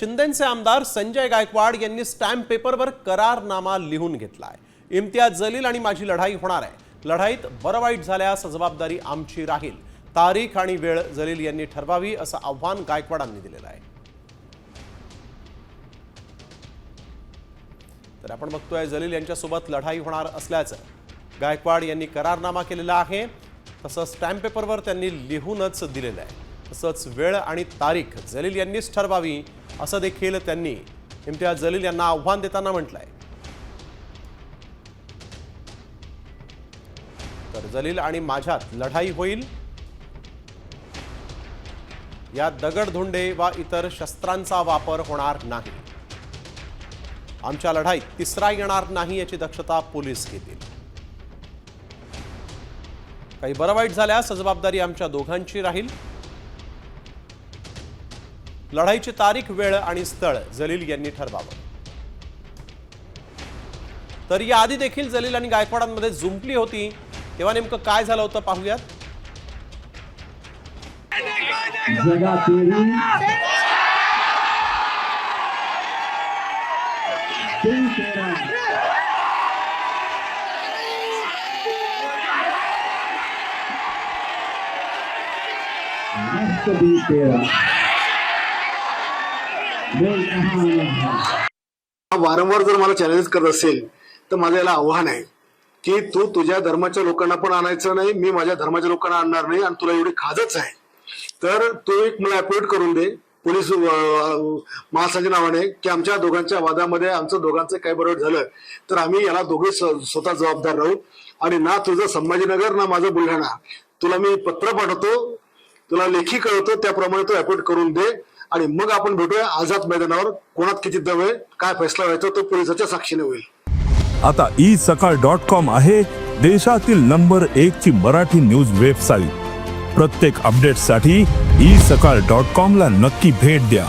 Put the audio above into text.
शिंदेचे आमदार संजय गायकवाड यांनी स्टॅम्प पेपरवर करारनामा लिहून घेतलाय. इम्तियाज जलील आणि माझी लढाई होणार आहे. लढाईत बरं वाईट झाल्यास जबाबदारी आमची राहील. तारीख आणि वेळ जलील यांनी ठरवावी असं आव्हान गायकवाडांनी दिलेलं आहे. तर आपण बघतोय जलील यांच्यासोबत लढाई होणार असल्याचं. गायकवाड यांनी करारनामा केलेला आहे. तसं स्टॅम्प पेपरवर त्यांनी लिहूनच दिलेलं आहे. तसंच वेळ आणि तारीख जलील यांनीच ठरवावी असं देखील त्यांनी इम्तियाज जलील यांना आव्हान देताना म्हटलंय. तर जलील आणि माझ्यात लढाई होईल. या दगडधोंडे वा इतर शस्त्रांचा वापर होणार नाही. आमच्या लढाईत तिसरा येणार नाही याची दक्षता पोलीस घेतील. काही बरं वाईट झाल्यास जबाबदारी आमच्या दोघांची राहील. लढाईची तारीख वेळ आणि स्थळ जलील यांनी ठरवावं. तर याआधी देखील जलील आणि गायकवाडांमध्ये जुंपली होती. तेव्हा नेमकं काय झालं होतं पाहूयात. जगा वारंवार जर मला चॅलेंज करत असेल तर माझं याला आव्हान आहे की तू तुझ्या धर्माच्या लोकांना पण आणायचं नाही मी माझ्या धर्माच्या लोकांना आणणार नाही आणि तुला एवढी खाजच आहे. तर तू एक मला अपोइंट करून दे पोलीस महासाच्या नावाने की आमच्या दोघांच्या वादामध्ये आमचं दोघांचं काही बरोबर झालं तर आम्ही याला दोघे स- स्वतः जबाबदार राहू. आणि ना तुझं संभाजीनगर ना माझं बुलढाणा. तुला मी पत्र पाठवतो तुला लेखी कळवतो त्याप्रमाणे तू अपॉइंट करून दे. आणि मग आपण भेटूया आझाद मैदानावर. कोणात किती दव आहे काय फैसला व्हायचा तो पोलिसाच्या साक्षीने होईल. आता ई सकाळ डॉट कॉम आहे देशातील नंबर एक ची मराठी न्यूज वेबसाईट. प्रत्येक अपडेटसाठी ई सकाळ डॉट कॉम ला नक्की भेट द्या.